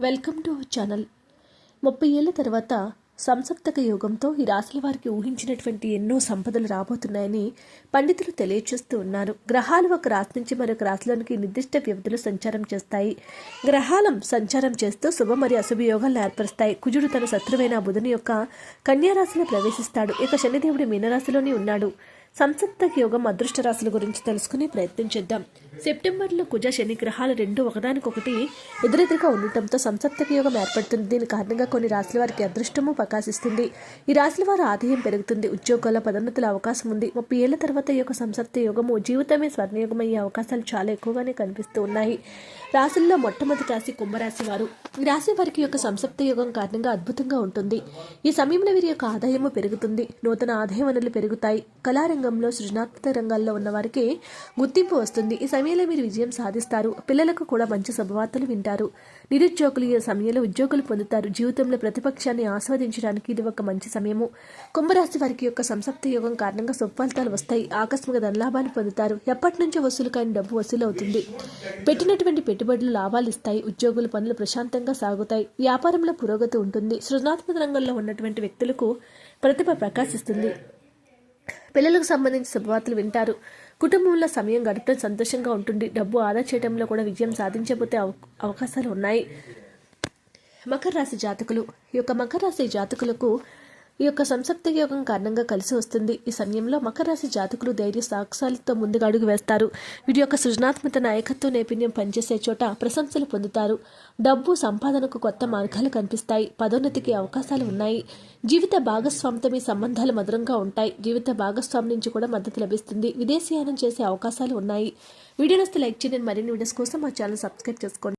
Welcome to channel. ముప్పై ఏళ్ళ తర్వాత సంసప్తక యోగంతో ఈ రాశుల వారికి ఊహించినటువంటి ఎన్నో సంపదలు రాబోతున్నాయని పండితులు తెలియచేస్తూ ఉన్నారు. గ్రహాలు ఒక రాశి నుంచి మరొక రాశిలోనికి నిర్దిష్ట వ్యవధిలో సంచారం చేస్తాయి. గ్రహాలం సంచారం చేస్తూ శుభ మరియు అశుభ యోగాలను ఏర్పరుస్తాయి. కుజుడు తన శత్రువైన బుధుని యొక్క కన్యారాశిలో ప్రవేశిస్తాడు. ఇక శనిదేవుడు మీనరాశిలోనే ఉన్నాడు. సంసప్త యోగం అదృష్ట రాశుల గురించి తెలుసుకునే ప్రయత్నం చేద్దాం. సెప్టెంబర్లో కుజ శని గ్రహాలు రెండు ఒకదానికొకటి ఎదురెదురుగా ఉండటంతో సంసప్తక యోగం ఏర్పడుతుంది. దీని కారణంగా కొన్ని రాశుల వారికి అదృష్టము ప్రకాశిస్తుంది. ఈ రాశుల వారి ఆదాయం పెరుగుతుంది. ఉద్యోగాల పదోన్నతుల అవకాశం ఉంది. ముప్పై ఏళ్ళ తర్వాత ఈ యొక్క సంసప్త యోగము జీవితమే స్వర్ణయోగం అయ్యే అవకాశాలు చాలా ఎక్కువగానే కనిపిస్తూ ఉన్నాయి. రాశుల్లో మొట్టమొదటి రాశి కుంభరాశి వారు. ఈ రాశి వారికి యొక్క సంసప్త యోగం కారణంగా అద్భుతంగా ఉంటుంది. ఈ సమయంలో వీరి యొక్క ఆదాయము పెరుగుతుంది. నూతన ఆదాయ వనరులు పెరుగుతాయి. కళారంగంలో సృజనాత్మక రంగాల్లో ఉన్న వారికి గుర్తింపు వస్తుంది. ఈ సమయంలో మీరు విజయం సాధిస్తారు. పిల్లలకు కూడా మంచి శుభవార్తలు వింటారు. నిరుద్యోగులు ఈ సమయంలో ఉద్యోగులు పొందుతారు. జీవితంలో ప్రతిపక్షాన్ని ఆస్వాదించడానికి ఇది ఒక మంచి సమయము. కుంభరాశి వారికి యొక్క సంసప్త యోగం కారణంగా సుఫలితాలు వస్తాయి. ఆకస్మిక ధనలాభాలు పొందుతారు. ఎప్పటి నుంచో వసూలు కాని డబ్బు వసూలు అవుతుంది పెట్టినటువంటి పెట్టుబడులు లాభాలు ఇస్తాయి ఉద్యోగుల పనులు ప్రశాంతంగా సాగుతాయి. వ్యాపారంలో పురోగతి ఉంటుంది. సృజనాత్మక రంగంలో ఉన్నటువంటి వ్యక్తులకు ప్రతిభ ప్రకాశిస్తుంది. పిల్లలకు సంబంధించి శుభవార్తలు వింటారు. కుటుంబంలో సమయం గడపడం సంతోషంగా ఉంటుంది. డబ్బు ఆదా చేయడంలో కూడా విజయం సాధించబోతే అవ అవకాశాలు ఉన్నాయి. మకర రాశి జాతకులు. ఈ యొక్క మకర రాశి జాతకులకు ఈ యొక్క సంసప్త యోగం కారణంగా కలిసి వస్తుంది. ఈ సమయంలో మకర రాశి జాతకులు ధైర్య సాక్ష్యాలతో ముందుగా అడుగు వేస్తారు. వీటి యొక్క సృజనాత్మక నాయకత్వ నైపుణ్యం పనిచేసే చోట ప్రశంసలు పొందుతారు. డబ్బు సంపాదనకు కొత్త మార్గాలు కనిపిస్తాయి. పదోన్నతికి అవకాశాలు ఉన్నాయి. జీవిత భాగస్వామితో మీ సంబంధాలు మధురంగా ఉంటాయి. జీవిత భాగస్వామి నుంచి కూడా మద్దతు లభిస్తుంది. విదేశీయానం చేసే అవకాశాలు ఉన్నాయి. వీడియో లైక్ చేయండి. మరిన్ని వీడియోస్ కోసం మా ఛానల్ సబ్స్క్రైబ్ చేసుకోండి.